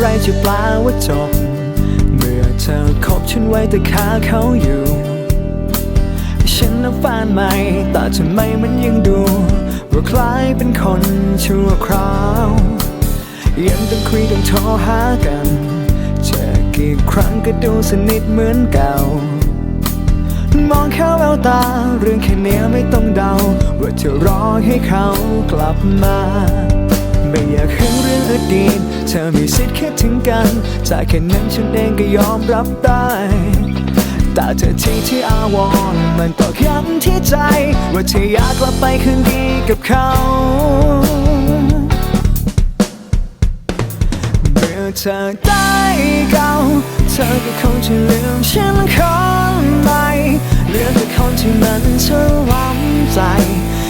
ไรจะแปลว่าจบ เมื่อเธอคบฉันไว้แต่ขาเขาอยู่ ฉันนับแฟนใหม่แต่ทำไมมันยังดู ว่าคล้ายเป็นคนชั่วคราว ยังต้องคุยต้องโทรหากันเจอกี่ครั้งก็ดูสนิทเหมือนเก่ามองเขาแววตา เรื่องแค่เนี้ยไม่ต้องเดา ว่าจะรอให้เขากลับมา ไม่อยากหึงเรื่องอดีตเธอมีสิทธิ์คิดถึงกัน จากแค่นั้นฉันเองก็ยอมรับได้ แต่เธอที่ที่อาวรณ์มันตอกย้ำที่ใจ ว่าเธออยากกลับไปคืนดีกับเขาเมื่อเธอได้เก่าเธอก็คงจะลืมฉันคนใหม่เหลือแต่คนที่มันฉล้ำใจ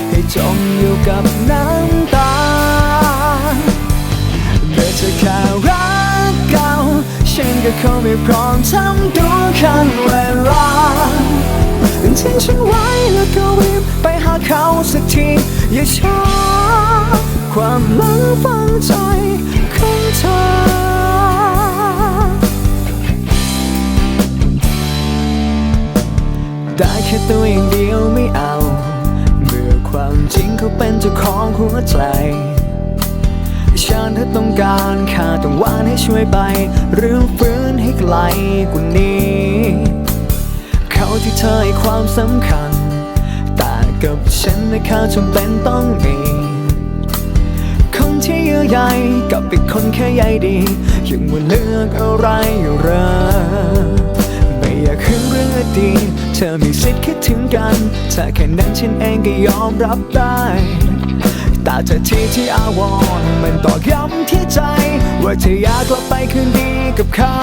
ให้จมอยู่กับน้ำ ฉันก็คงไม่พร้อมทำตัวคันเวลาทิ้งฉันไว้แล้วก็รีบไปหาเขาสักทีอย่าช้าความหลังฝังใจของเธอได้แค่ตัวอย่างเดียวไม่เอา เมื่อความจริงเขาเป็นเจ้าของหัวใจ ฉันถ้าต้องการค่าต้องวานให้ช่วยไปหรือฟื้นให้ไกลกว่านี้ เขาที่เธอให้ความสำคัญ แต่กับฉันนะเขาจำเป็นต้องมีคนที่เยื่อใยกับอีกคนแค่ใยดียังว่าเลือกอะไรอยู่เหรอไม่อยากคืนเรื่องอดีตเธอมีสิทธิ์คิดถึงกัน ถ้าแค่นั้นฉันเองก็ยอมรับได้ แต่เธอที่ที่อาวรมันตอกย้ำที่ใจ ว่าเธออยากกลับไปคืนดีกับเขา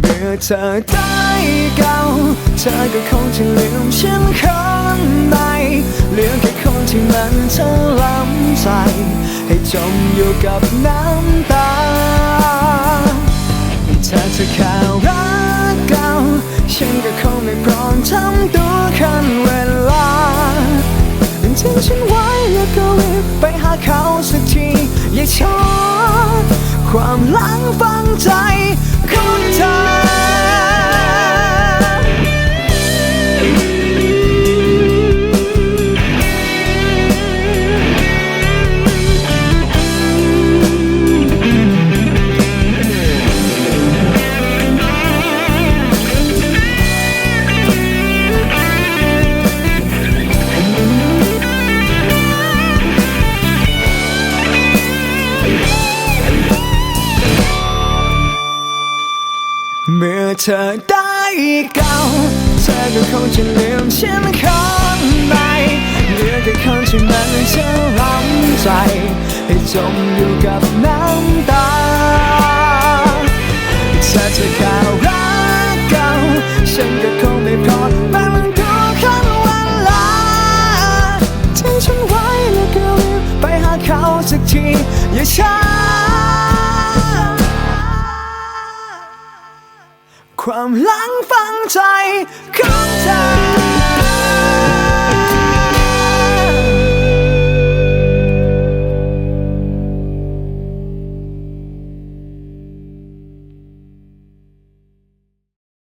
เมื่อเธอได้เก่าเธอก็คงจะลืมฉันคนใหม่เหลือแค่คนที่มันฉล้ำใจ ให้จมอยู่กับน้ำตาถ้าเธอแค่รักเก่าฉันก็คงไม่พร้อมทำตัว ไปหาเขาสักที อย่าช้าความหลังฟังใจ เมื่อเธอได้เก่าเธอก็คงจะลืมฉันคนใหม่เหลือแค่คนที่มันจะล้ำใจ ให้จมอยู่กับน้ำตาถ้าเธอแค่รักเก่าฉันก็คงไม่พอแม้มันก็คันวันลาทิ้งฉันไว้แล้วก็รีบไปหาเขาสักทีอย่าช้า ความหลังฟังใจของเธอ